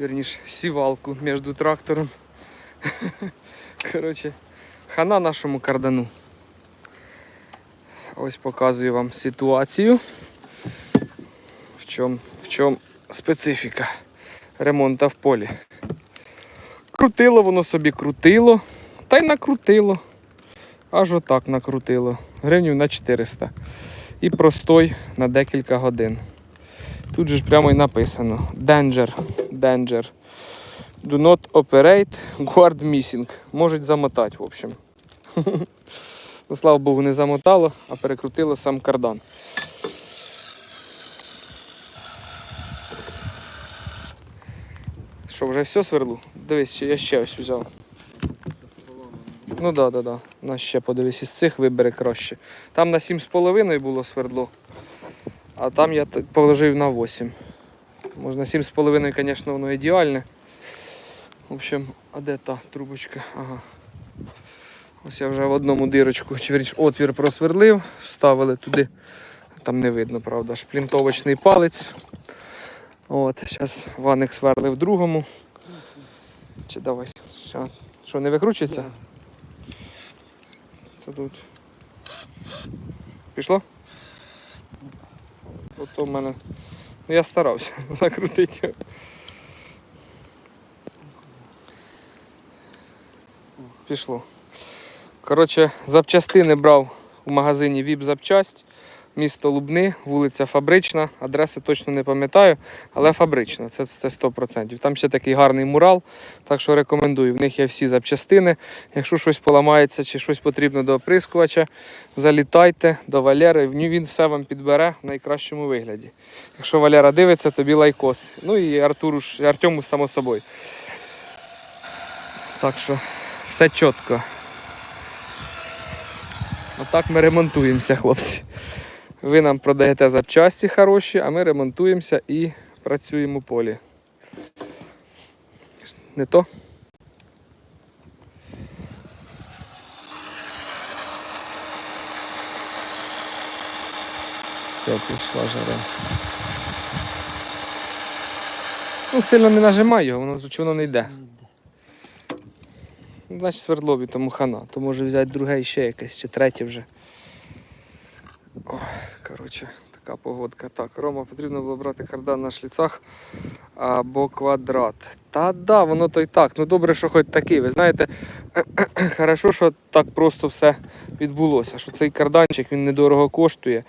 Вірніше, сівалку між трактором. Коротше, хана нашому кардану. Ось показую вам ситуацію. В чому в чому специфіка ремонту в полі. Крутило воно собі крутило, та й накрутило. Аж отак накрутило. Гривнів на 400. І простой на декілька годин. Тут же ж прямо і написано Danger. Danger. Do not operate, guard missing. Можуть замотати, в общем. Ну, слава Богу, не замотало, а перекрутило сам кардан. Що, вже все сверлу? Дивись, я ще ось взяв. Ну да, да, да. На ще подивись, із цих вибере краще. Там на 7,5 було свердло, а там я положив на 8. Можна 7,5, звісно, воно ідеальне. В общем, а де та трубочка? Ага. Ось я вже в одному дирочку, чи отвір просверлив, вставили туди. Там не видно, правда, шплінтовочний палець. От, зараз ваник сверлив в другому. Чи давай. Що, що не викручується? Це тут. Пішло? Ото в мене. Ну я старався закрутити. Пішло. Коротше, запчастини брав у магазині ВІП запчасть. Місто Лубни, вулиця Фабрична. Адреси точно не пам'ятаю, але фабрична, це, це 100%. Там ще такий гарний мурал, так що рекомендую. В них є всі запчастини. Якщо щось поламається чи щось потрібно до оприскувача, залітайте до Валери. Він все вам підбере в найкращому вигляді. Якщо Валера дивиться, тобі лайкос. Ну і Артуру, Артему, само собою. Так що все чітко. Отак ми ремонтуємося, хлопці. Ви нам продаєте запчасті хороші, а ми ремонтуємося і працюємо у полі. Не то? Все, пішла жара. Ну, сильно не нажимай його, воно воно не йде. Ну, Значить свердлові, тому хана. То може взяти друге ще якесь, чи третє вже. Ой, коротше, така погодка. Так, Рома, потрібно було брати кардан на шліцах або квадрат. Та да, воно то й так. Ну добре, що хоч такий. Ви знаєте, хорошо, що так просто все відбулося. Що цей карданчик він недорого коштує.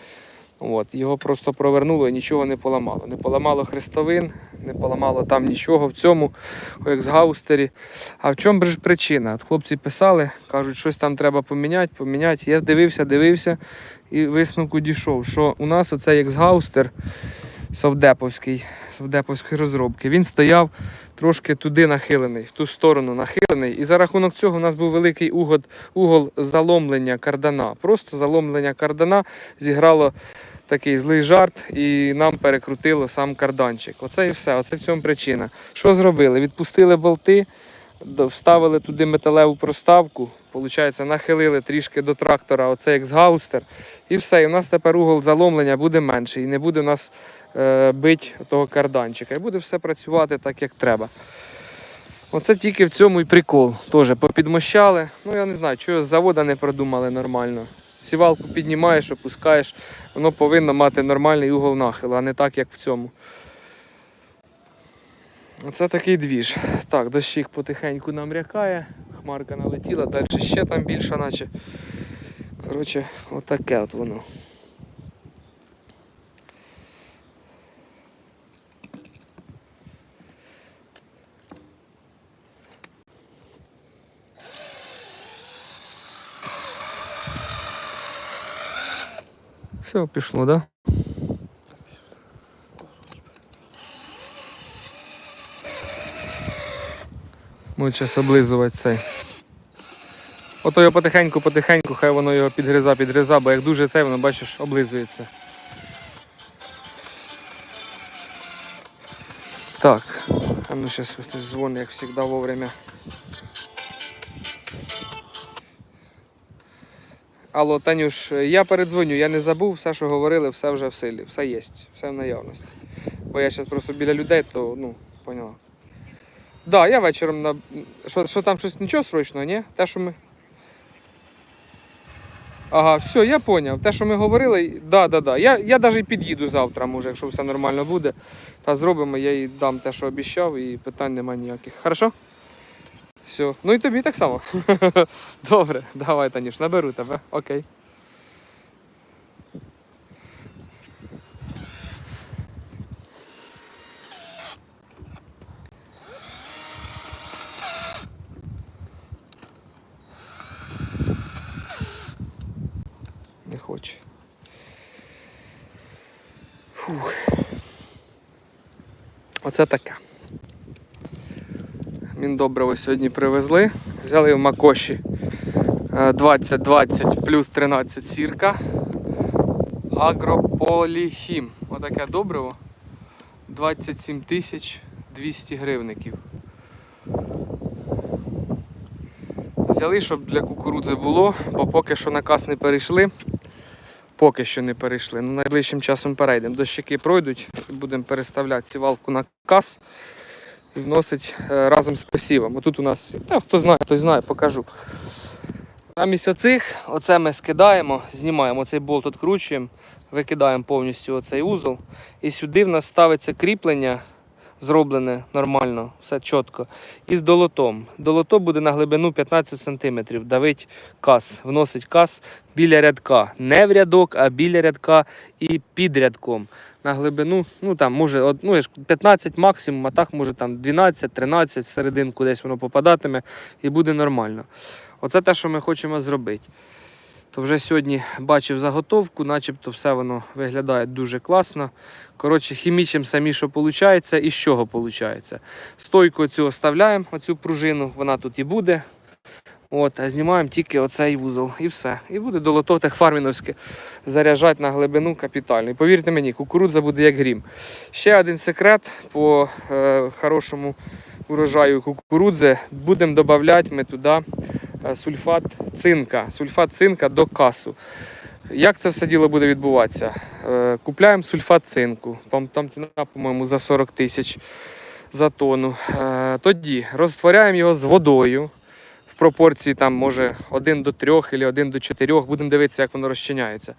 От, його просто провернуло і нічого не поламало. Не поламало хрестовин, не поламало там нічого в цьому, як з гаустері. А в чому ж причина? От хлопці писали, кажуть, щось там треба поміняти, поміняти. Я дивився, дивився і висновку дійшов, що у нас оцей ексгаустер совдеповський, совдеповської розробки, він стояв трошки туди нахилений, в ту сторону нахилений. І за рахунок цього у нас був великий угол, угол заломлення кардана. Просто заломлення кардана зіграло такий злий жарт, і нам перекрутило сам карданчик. Оце і все, оце в цьому причина. Що зробили? Відпустили болти, вставили туди металеву проставку, Получається, нахилили трішки до трактора оцей ексгаустер, і все. І у нас тепер угол заломлення буде менший. І не буде у нас е, бить того карданчика. І буде все працювати так, як треба. Оце тільки в цьому і прикол. Теж попідмощали. Ну я не знаю, чого з завода не продумали нормально. Сівалку піднімаєш, опускаєш, воно повинно мати нормальний угол нахилу, а не так, як в цьому. Оце такий двіж. Так, дощик потихеньку намрякає, хмарка налетіла, далі ще там більше, наче. Коротше, отаке от воно. Все, пішло? Да? Будуть зараз облизувати цей. Ото його потихеньку, потихеньку, хай воно його підгриза, підгриза, бо як дуже цей, воно бачиш, облизується. Так, а ну зараз дзвонить, як завжди, вовремя. Алло, Танюш, я передзвоню, я не забув, все, що говорили, все вже в силі, все є, все в наявності. бо я зараз просто біля людей, то ну, поняла. Да, я вечором на. Що, що там щось нічого срочного, ні? Те, що ми. Ага, все, я поняв. Те, що ми говорили, да, да, да. Я, я навіть під'їду завтра, може, якщо все нормально буде. Та зробимо, я їй дам те, що обіцяв, і питань немає ніяких. Хорошо? Все. Ну і тобі так само. Добре, давай, Таніш, наберу тебе. Окей. Не. Фух. Оце таке. Міндобриво сьогодні привезли. Взяли в Макоші е, 20-20 плюс 13 сірка. Агрополіхім. Отаке добриво. 27 тисяч 200 гривників. Взяли, щоб для кукурудзи було, бо поки що на кас не перейшли. Поки що не перейшли. Ну, найближчим часом перейдемо. Дощики пройдуть, будемо переставляти сівалку на кас і вносить е, разом з посівом. Отут у нас, та, хто знає, той знає, покажу. Замість оцих, оце ми скидаємо, знімаємо цей болт, відкручуємо, викидаємо повністю оцей узол. І сюди в нас ставиться кріплення, зроблене нормально, все чітко. І з долотом. Долото буде на глибину 15 см. Давить кас, вносить кас біля рядка. Не в рядок, а біля рядка і під рядком. На глибину, ну там може ну, 15 максимум, а так може там 12-13 всерединку десь воно попадатиме і буде нормально. Оце те, що ми хочемо зробити. То вже сьогодні бачив заготовку, начебто все воно виглядає дуже класно. Коротше, хімічимо самі, що виходить, і з чого виходить. Стойку цю оставляємо, оцю пружину, вона тут і буде. От, а знімаємо тільки оцей вузол і все. І буде долото техфарміновське заряджати на глибину капітально. І повірте мені, кукурудза буде як грім. Ще один секрет по е, хорошому урожаю кукурудзи. Будемо додавати ми туди сульфат цинка. Сульфат цинка до касу. Як це все діло буде відбуватися? Е, Купляємо сульфат цинку. Там, ціна, по-моєму, за 40 тисяч за тонну. Е, Тоді розтворяємо його з водою в пропорції там, може 1 до 3 або 1 до 4. Будемо дивитися, як воно розчиняється.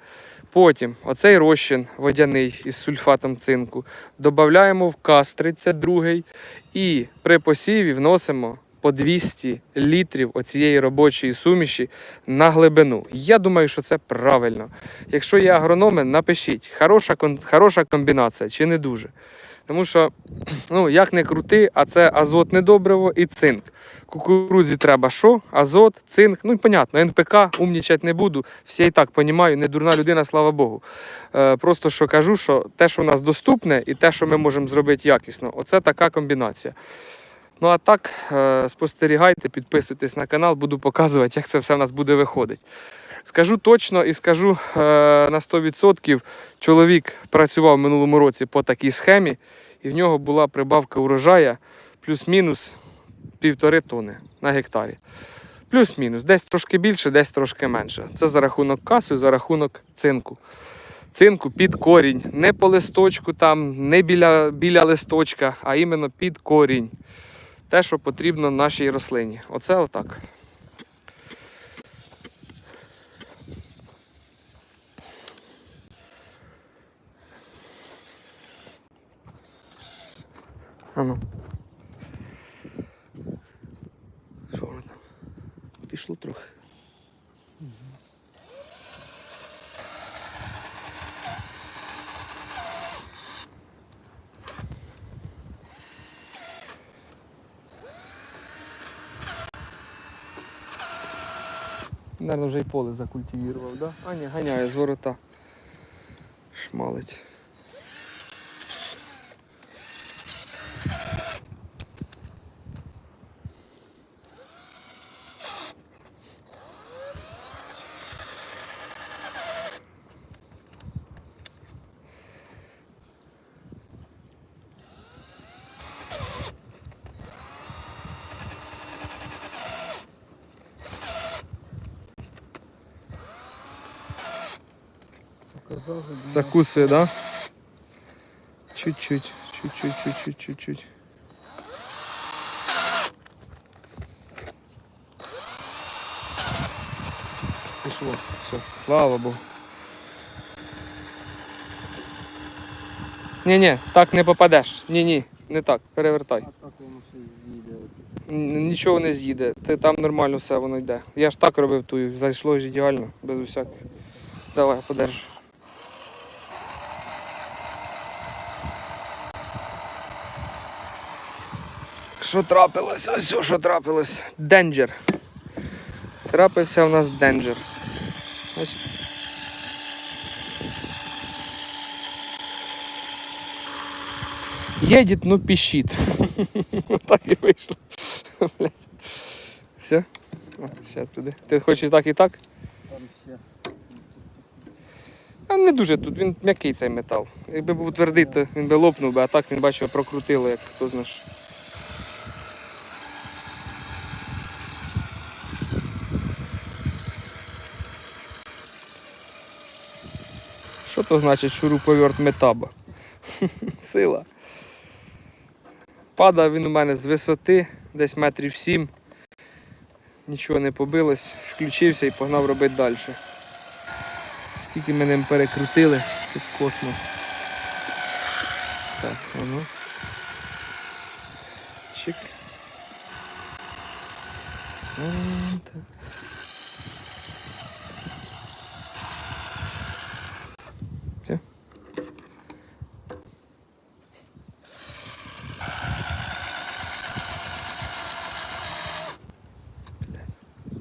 Потім оцей розчин водяний із сульфатом цинку додаємо в кас 32 і при посіві вносимо по 200 літрів оцієї робочої суміші на глибину. Я думаю, що це правильно. Якщо є агрономи, напишіть, хороша, хороша комбінація чи не дуже. Тому що, ну, як не крути, а це азотне добриво і цинк. Кукурудзі треба що? Азот, цинк. Ну, і понятно, НПК, умнічать не буду. Всі і так розумію, не дурна людина, слава Богу. Е, просто що кажу, що те, що в нас доступне, і те, що ми можемо зробити якісно, оце така комбінація. Ну а так, е, спостерігайте, підписуйтесь на канал, буду показувати, як це все в нас буде виходити. Скажу точно і скажу е, на 100%, чоловік працював в минулому році по такій схемі, і в нього була прибавка урожая плюс-мінус півтори тони на гектарі. Плюс-мінус, десь трошки більше, десь трошки менше. Це за рахунок касу, за рахунок цинку. Цинку під корінь, не по листочку, там, не біля, біля листочка, а іменно під корінь. Те, що потрібно нашій рослині. Оце отак. Ану. Що воно там? Пішло трохи. Наверно, вже й поле закультивірував, да? А ні, ганяє з ворота. Шмалить. Закусує, да? Чуть-чуть. Чуть-чуть, чуть-чуть, чуть-чуть. Пішло. Все, слава Богу. Ні-ні, так не попадеш. Ні-ні, не так, перевертай. Так воно все з'їде. Н- Нічого не з'їде. Ти там нормально все воно йде. Я ж так робив тую, зайшло ж ідеально, без усяких. Давай, подержи. Що трапилось? Ось що трапилось. Денджер. Трапився у нас денджер. Едет, ну пищит. так і вийшло. Блять. Все? Ще туди. Ти хочеш так і так? А не дуже тут, він м'який цей метал. Якби був твердий, то він би лопнув би, а так він бачив, прокрутило, як хто знає. Що то значить шуруповерт метаба? Сила. Падав він у мене з висоти, десь метрів сім. Нічого не побилось, включився і погнав робити далі. Скільки ми ним перекрутили, це космос. Так, воно. Чик.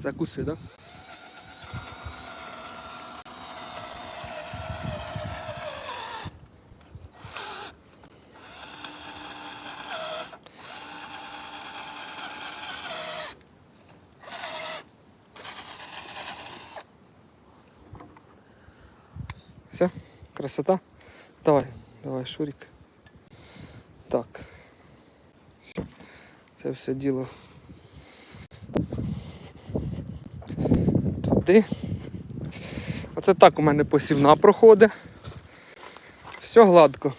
Закуси, да? Все, красота. Давай, давай, Шурик. Так. Все. Це все діло. Туди. Оце так у мене посівна проходить. Все гладко.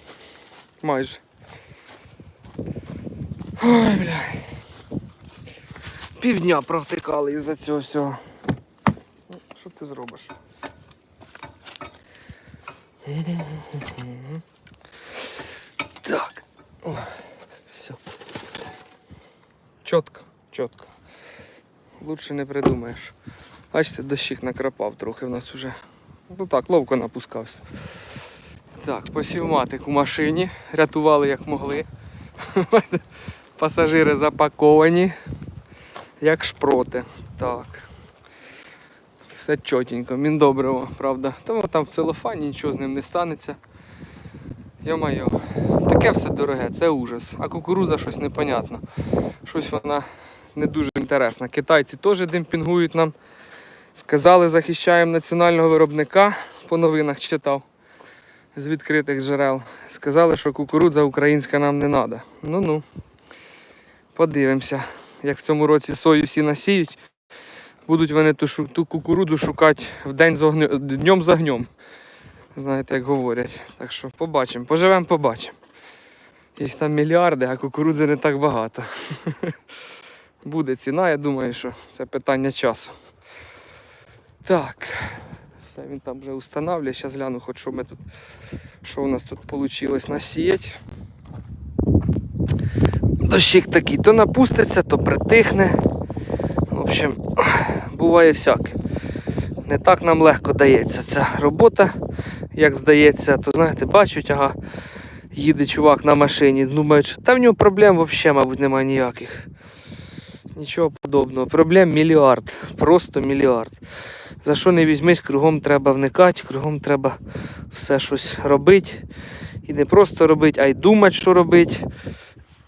Майже. Ой, бля. Півдня провтикали із-за цього всього. Що ти зробиш? Так. Все. Чітко, чітко. Лучше не придумаєш. Бачите, дощик накрапав трохи в нас вже. Ну так, ловко напускався. Так, посівматик у машині. Рятували як могли. Пасажири запаковані, як шпроти. Так. Все чотенько, міндобриво, правда. Тому там в целофані нічого з ним не станеться. Йо-майо, таке все дороге, це ужас. А кукуруза щось непонятно. Щось вона не дуже інтересна. Китайці теж демпінгують нам. Сказали, захищаємо національного виробника, по новинах читав з відкритих джерел. Сказали, що кукурудза українська нам не треба. Ну-ну. Подивимося, як в цьому році сою всі насіють. Будуть вони ту, ту кукурудзу шукати в день з огню, днем з огнем. Знаєте, як говорять. Так що побачимо. Поживемо, побачимо. Їх там мільярди, а кукурудзи не так багато. Буде ціна, я думаю, що це питання часу. Так. Все, він там вже устанавлює. Зараз гляну, хоч що ми тут, що у нас тут вийшло насіяти. Дощик такий, то напуститься, то притихне. В общем, буває всяке. Не так нам легко дається ця робота, як здається, то знаєте, бачать, ага, їде чувак на машині, думають, що та в нього проблем взагалі, мабуть, немає ніяких. Нічого подобного. Проблем мільярд. Просто мільярд. За що не візьмись, кругом треба вникати, кругом треба все щось робити. І не просто робити, а й думати, що робити.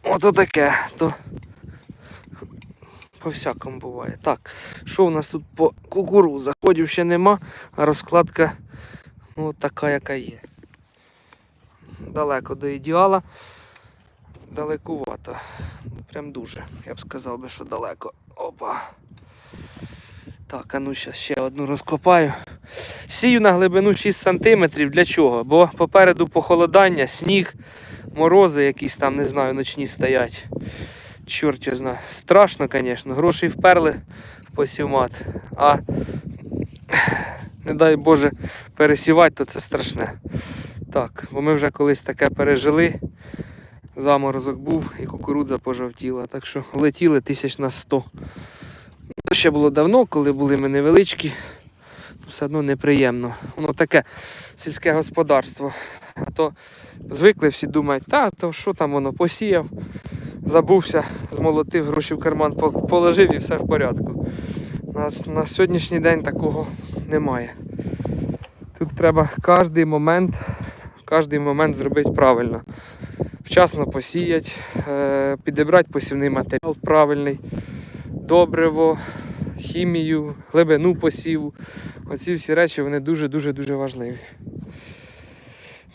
Ото таке. То по всякому буває. Так, що у нас тут по кукурузах? Ходів ще нема, а розкладка ну, така, яка є. Далеко до ідеала. Далекувато. Прям дуже. Я б сказав би, що далеко. Опа. Так, а ну зараз ще одну розкопаю. Сію на глибину 6 см. Для чого? Бо попереду похолодання, сніг, морози якісь там, не знаю, ночні стоять. Чорт його знає. Страшно, звісно. Гроші вперли в посівмат. А не дай Боже пересівати, то це страшне. Так, бо ми вже колись таке пережили. Заморозок був і кукурудза пожовтіла. Так що влетіли тисяч на 100. Це ще було давно, коли були ми невеличкі. Все одно неприємно. Воно таке сільське господарство. А то звикли всі думають, та то що там воно посіяв, забувся, змолотив, гроші в карман положив і все в порядку. На, на сьогоднішній день такого немає. Тут треба кожний момент, кожний момент зробити правильно. Вчасно посіяти, е, підібрати посівний матеріал правильний, добриво, хімію, глибину посіву. Оці всі речі вони дуже-дуже дуже важливі.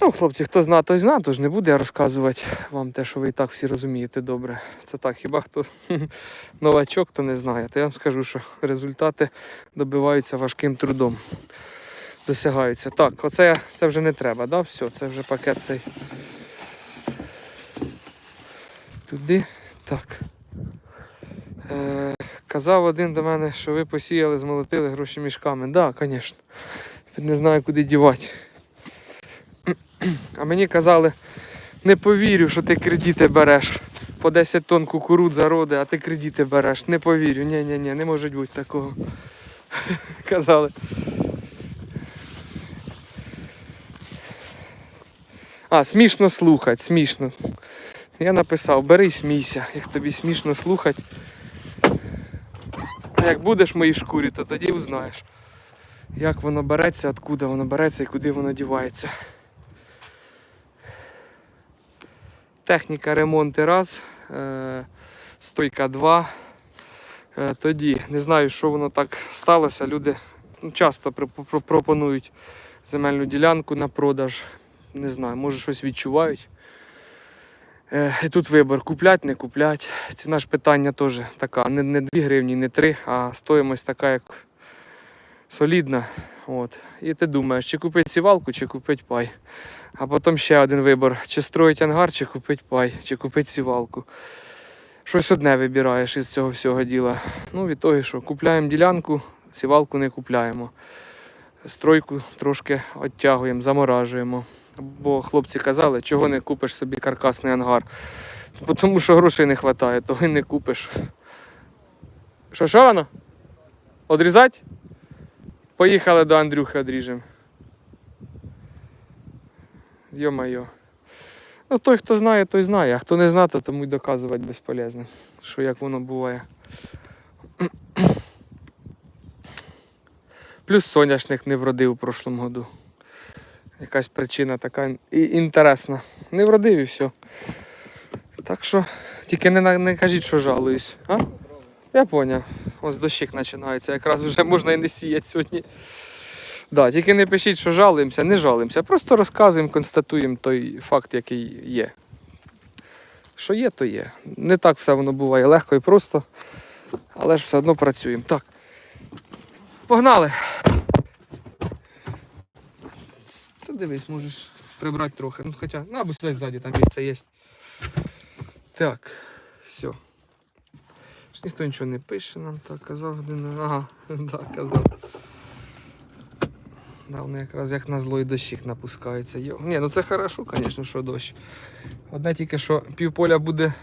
Ну, хлопці, хто зна, той зна, тож не буде розказувати вам те, що ви і так всі розумієте добре. Це так, хіба хто новачок, то не знає. То я вам скажу, що результати добиваються важким трудом. Досягаються. Так, оце це вже не треба, да? Все, це вже пакет цей. Туди. Так. Е, казав один до мене, що ви посіяли, змолотили гроші мішками. Так, да, звісно. Не знаю, куди дівати. А мені казали, не повірю, що ти кредити береш. По 10 тонн кукурудза роди, а ти кредити береш. Не повірю. Ні, ні, ні, не може бути такого. Казали. А, смішно слухати, смішно. Я написав, бери смійся, як тобі смішно слухати. Як будеш в моїй шкурі, то тоді узнаєш, як воно береться, откуда воно береться і куди воно дівається. Техніка ремонту раз, е, стойка два. Е, тоді не знаю, що воно так сталося. Люди ну, часто пропонують земельну ділянку на продаж. Не знаю, може щось відчувають. Е, і тут вибір, куплять, не куплять. Ціна ж питання теж така, не, не 2 гривні, не 3, а стоїмость така, як солідна. От. І ти думаєш, чи купити сівалку, чи купити пай. А потім ще один вибір: чи строїть ангар, чи купити пай, чи купити сівалку. Щось одне вибираєш із цього всього діла. Ну, від того, що купляємо ділянку, сівалку не купляємо. Стройку трошки оттягуємо, заморажуємо. Бо хлопці казали, чого не купиш собі каркасний ангар. Тому що грошей не вистачає, того й не купиш. Що, що воно? Одрізати? Поїхали до Андрюхи одріжемо. Йо-майо. Ну, той, хто знає, той знає, а хто не знає, то тому й доказувати безполезно, що як воно буває. Плюс соняшник не вродив у прошлому году. Якась причина така і інтересна. Не вродив і все. Так що, тільки не, не кажіть, що жалуюсь. А? Я поняв. Ось дощик починається. Якраз вже можна і не сіяти сьогодні. Да, тільки не пишіть, що жалуємося, не жалуємося. Просто розказуємо, констатуємо той факт, який є. Що є, то є. Не так все воно буває легко і просто, але ж все одно працюємо. Так. Погнали! Дивись, можеш прибрати трохи. Ну, хоча, ну або сюди ззаді, там місце є. Так, все. Ж ніхто нічого не пише нам, так, казав один. Ага, так, казав. Да, воно якраз як на злой дощик напускається. Йо. Ні, ну це хорошо, звісно, що дощ. Одне тільки, що півполя буде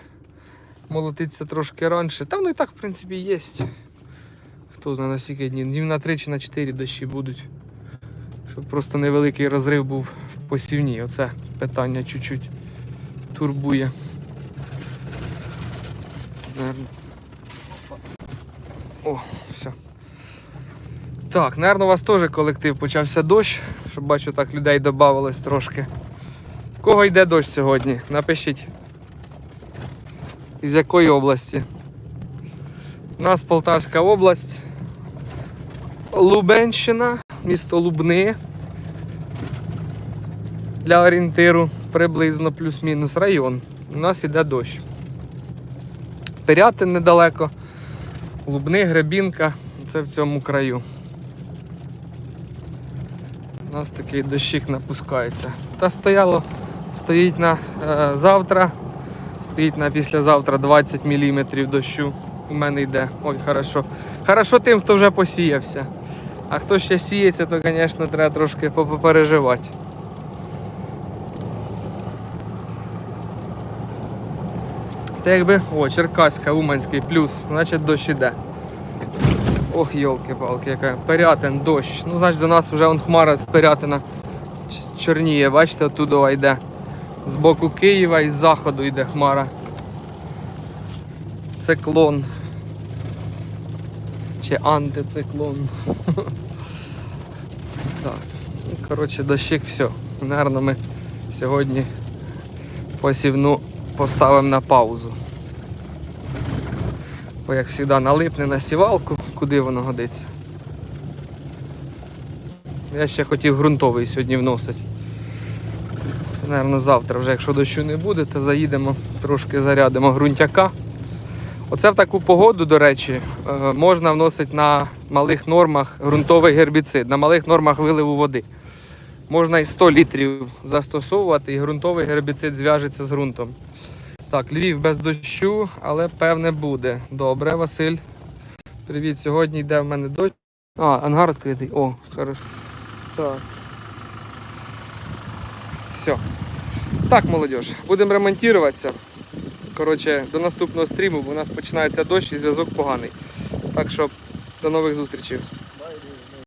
молотитися трошки раніше. Та воно і так, в принципі, є. Хто знає на скільки днів. Днів на 3 чи на 4 дощі будуть. Щоб просто невеликий розрив був в посівні. Оце питання чуть-чуть турбує. О, все. Так, наверно, у вас теж колектив почався дощ, щоб бачу, так людей додавалось трошки. В кого йде дощ сьогодні? Напишіть. Із якої області? У нас Полтавська область, Лубенщина, місто Лубни. Для орієнтиру приблизно плюс-мінус район. У нас йде дощ. Пирятин недалеко, Лубни, Гребінка. Це в цьому краю. У нас такий дощик напускається. Та стояло стоїть на е, завтра. Стоїть на післязавтра 20 мм дощу. У мене йде. Ой, хорошо. Хорошо тим, хто вже посіявся. А хто ще сіється, то, звісно, треба трошки попереживати. Та якби, о, Черкаська, Уманський плюс, значить дощ іде. Ох, йолки-палки, яка Пирятин, дощ. Ну, значить, до нас вже он хмара з Пирятина чорніє, бачите, оттуда йде. З боку Києва і з заходу йде хмара. Циклон. Чи антициклон. так. Ну, коротше, дощик, все. Наверно, ми сьогодні посівну поставимо на паузу. Бо як завжди налипне на сівалку, куди воно годиться. Я ще хотів ґрунтовий сьогодні вносити. Наверно, завтра, вже якщо дощу не буде, то заїдемо, трошки зарядимо ґрунтяка. Оце в таку погоду, до речі, е, можна вносити на малих нормах ґрунтовий гербіцид, на малих нормах виливу води. Можна і 100 літрів застосовувати, і ґрунтовий гербіцид зв'яжеться з ґрунтом. Так, Львів без дощу, але певне буде. Добре, Василь. Привіт, сьогодні йде в мене дощ. А, ангар відкритий. О, хорошо. Так. Все. Так, молодь, будемо ремонтуватися. Коротше, до наступного стріму, бо у нас починається дощ і зв'язок поганий. Так що до нових зустрічей.